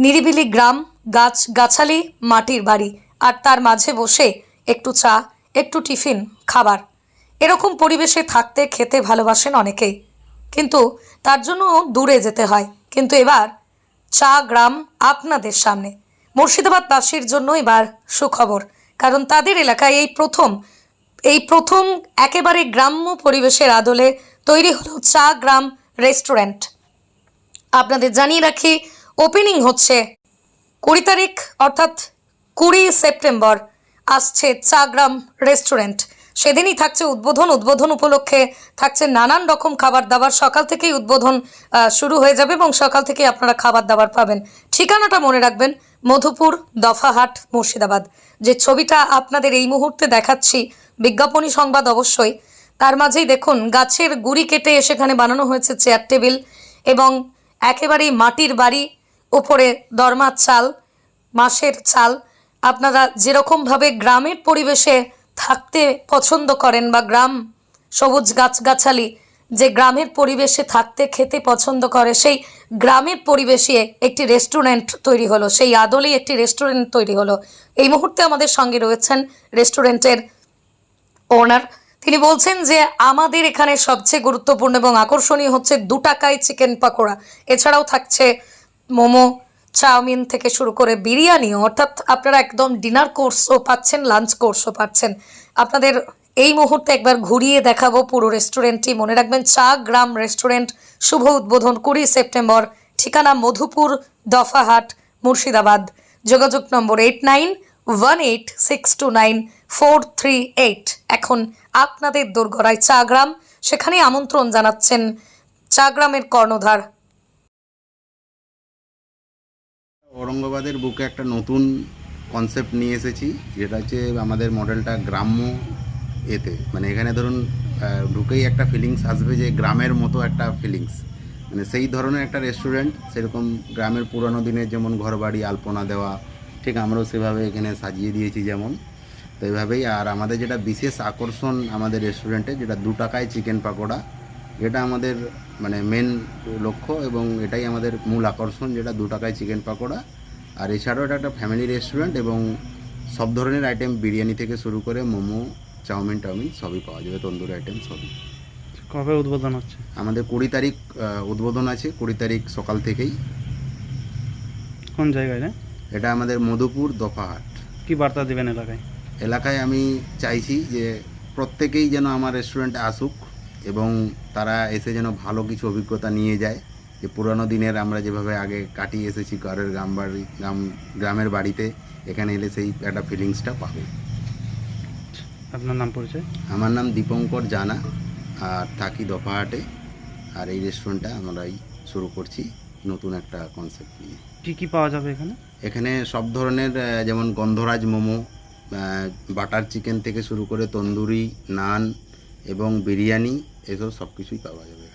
নিরিবিলি গ্রাম, গাছ, গাছালি, মাটির বাড়ি, আর তার মাঝে বসে একটু চা, একটু টিফিন, খাবার। এরকম পরিবেশে থাকতে খেতে ভালোবাসেন অনেকেই। কিন্তু তার জন্য দূরে যেতে হয়। কিন্তু এবার চা গ্রাম আপনাদের সামনে। মুর্শিদাবাদবাসীর জন্য এবার সুখবর। কারণ তাদের এলাকায় এই প্রথম এই প্রথম একেবারে গ্রাম্য পরিবেশের আদলে তৈরি হলো চা গ্রাম রেস্টুরেন্ট। আপনাদের জানিয়ে রাখি ওপেনিং হচ্ছে কুড়ি তারিখ, অর্থাৎ কুড়ি সেপ্টেম্বর, আসছে চাগ্রাম রেস্টুরেন্ট। সেদিনই থাকছে উদ্বোধন। উদ্বোধন উপলক্ষে থাকছে নানান রকম খাবার দাবার। সকাল থেকেই উদ্বোধন শুরু হয়ে যাবে এবং সকাল থেকেই আপনারা খাবার দাবার পাবেন। ঠিকানাটা মনে রাখবেন, মধুপুর, দফাহাট, মুর্শিদাবাদ। যে ছবিটা আপনাদের এই মুহূর্তে দেখাচ্ছি, বিজ্ঞাপনী সংবাদ অবশ্যই। তার মাঝেই দেখুন, গাছের গুড়ি কেটে সেখানে বানানো হয়েছে চেয়ার টেবিল এবং একেবারেই মাটির বাড়ি উপরে দরমার চাল, মাসের চাল, আপনারা যেরকমভাবে গ্রামের পরিবেশে থাকতে পছন্দ করেন বা গ্রাম সবুজ গাছগাছালি যে গ্রামের পরিবেশে থাকতে খেতে পছন্দ করে, সেই গ্রামের পরিবেশে একটি রেস্টুরেন্ট তৈরি হলো, সেই আদলেই একটি রেস্টুরেন্ট তৈরি হলো। এই মুহূর্তে আমাদের সঙ্গে রয়েছেন রেস্টুরেন্টের ওনার। তিনি বলছেন যে আমাদের এখানে সবচেয়ে গুরুত্বপূর্ণ এবং আকর্ষণীয় হচ্ছে দু টাকায় চিকেন পাকোড়া, এছাড়াও থাকছে মোমো, চাউমিন থেকে শুরু করে বিরিয়ানিও অর্থাৎ আপনারা একদম ডিনার কোর্সও পাচ্ছেন লাঞ্চ কোর্সও পাচ্ছেন। আপনাদের এই মুহূর্তে একবার ঘুরিয়ে দেখাবো পুরো রেস্টুরেন্টটি মনে রাখবেন চা গ্রাম রেস্টুরেন্ট শুভ উদ্বোধন কুড়ি সেপ্টেম্বর। ঠিকানা মধুপুর, দফাহাট, মুর্শিদাবাদ। যোগাযোগ number eight nine one eight six two nine four three eight এখন আপনাদের দোরগড়ায় চা গ্রাম সেখানে আমন্ত্রণ জানাচ্ছেন চা গ্রামের কর্ণধার ঔরঙ্গাবাদের বুকে একটা নতুন কনসেপ্ট নিয়ে এসেছি, যেটা হচ্ছে আমাদের মডেলটা গ্রাম্য এতে। মানে এখানে ধরুন ঢুকেই একটা ফিলিংস আসবে যে গ্রামের মতো একটা ফিলিংস মানে সেই ধরনের একটা রেস্টুরেন্ট সেরকম গ্রামের পুরনো দিনের যেমন ঘরবাড়ি, আলপনা দেওয়া, ঠিক আমরাও সেভাবে এখানে সাজিয়ে দিয়েছি যেমন। তো এইভাবেই আর আমাদের যেটা বিশেষ আকর্ষণ আমাদের রেস্টুরেন্টে যেটা দু টাকায় চিকেন পাকোড়া এটা আমাদের মানে মেন লক্ষ্য এবং এটাই আমাদের মূল আকর্ষণ যেটা দু টাকায় চিকেন পাকোড়া। আর এছাড়াও এটা একটা ফ্যামিলি রেস্টুরেন্ট এবং সব ধরনের আইটেম বিরিয়ানি থেকে শুরু করে মোমো চাউমিন টাউমিন সবই পাওয়া যাবে তন্দুরি আইটেম সবই। কবে উদ্বোধন হচ্ছে? আমাদের কুড়ি তারিখ উদ্বোধন আছে কুড়ি তারিখ সকাল থেকেই। কোন জায়গায় রে? এটা আমাদের মধুপুর দফাহাট। কি বার্তা দেবেন এলাকায়? এলাকায় আমি চাইছি যে প্রত্যেকেই যেন আমার রেস্টুরেন্টে আসুক। এবং তারা এসে যেন ভালো কিছু অভিজ্ঞতা নিয়ে যায়। যে পুরানো দিনের আমরা যেভাবে আগে কাটিয়ে এসেছি ঘরের গ্রাম বাড়ি গ্রাম গ্রামের বাড়িতে এখানে এলে সেই একটা ফিলিংসটা পাবে। আপনার নাম পরিচয়? আমার নাম দীপঙ্কর জানা আর থাকি দফাহাটে আর এই রেস্টুরেন্টটা আমরাই শুরু করছি নতুন একটা কনসেপ্ট নিয়ে। কি কি পাওয়া যাবে এখানে? এখানে সব ধরনের যেমন গন্ধরাজ মোমো বাটার চিকেন থেকে শুরু করে তন্দুরি নান এবং বিরিয়ানি এসব সব কিছুই পাওয়া যাবে।